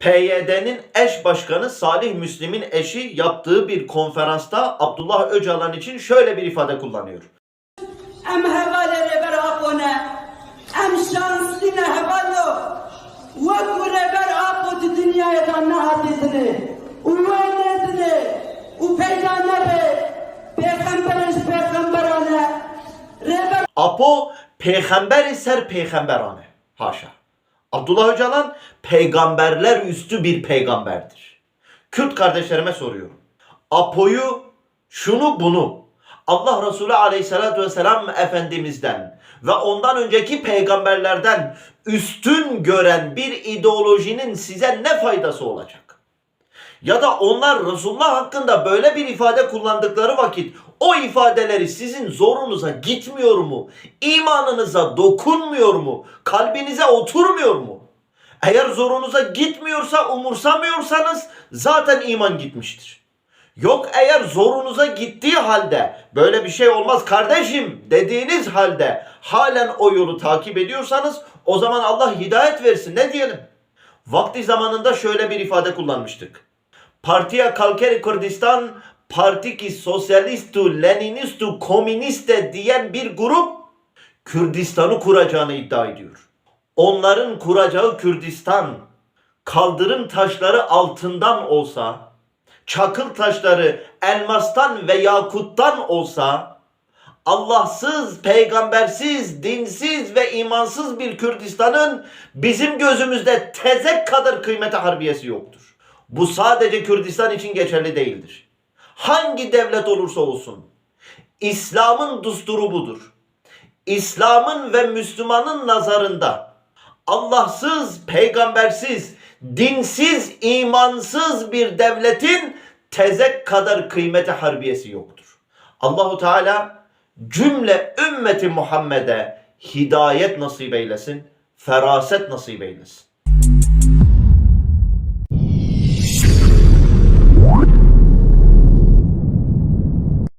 PYD'nin eş başkanı Salih Müslim'in eşi yaptığı bir konferansta Abdullah Öcalan için şöyle bir ifade kullanıyor. Em hevalere berabone, em şansline hevalo, ve kure beraboti dünyaya da ne hadisini, uve nezini, u peygamberi, peygamberiz peygamberane, Apo peygamberi ser peygamberane. Haşa. Abdullah Öcalan peygamberler üstü bir peygamberdir. Kürt kardeşlerime soruyorum. Apo'yu şunu bunu Allah Resulü Aleyhisselatü Vesselam Efendimiz'den ve ondan önceki peygamberlerden üstün gören bir ideolojinin size ne faydası olacak? Ya da onlar Resulullah hakkında böyle bir ifade kullandıkları vakit o ifadeleri sizin zorunuza gitmiyor mu? İmanınıza dokunmuyor mu? Kalbinize oturmuyor mu? Eğer zorunuza gitmiyorsa umursamıyorsanız zaten iman gitmiştir. Yok eğer zorunuza gittiği halde böyle bir şey olmaz kardeşim dediğiniz halde halen o yolu takip ediyorsanız o zaman Allah hidayet versin ne diyelim? Vakti zamanında şöyle bir ifade kullanmıştık. Partiya Kalkeri Kürdistan Partiki Sosyalistu Leninistu Komüniste diyen bir grup Kürdistan'ı kuracağını iddia ediyor. Onların kuracağı Kürdistan kaldırım taşları altından olsa, çakıl taşları elmastan ve yakuttan olsa, Allahsız, peygambersiz, dinsiz ve imansız bir Kürdistan'ın bizim gözümüzde tezek kadar kıymeti harbiyesi yoktur. Bu sadece Kürdistan için geçerli değildir. Hangi devlet olursa olsun, İslam'ın dusturu budur. İslam'ın ve Müslümanın nazarında Allahsız, peygambersiz, dinsiz, imansız bir devletin tezek kadar kıymeti harbiyesi yoktur. Allahu Teala cümle ümmeti Muhammed'e hidayet nasip eylesin, feraset nasip eylesin.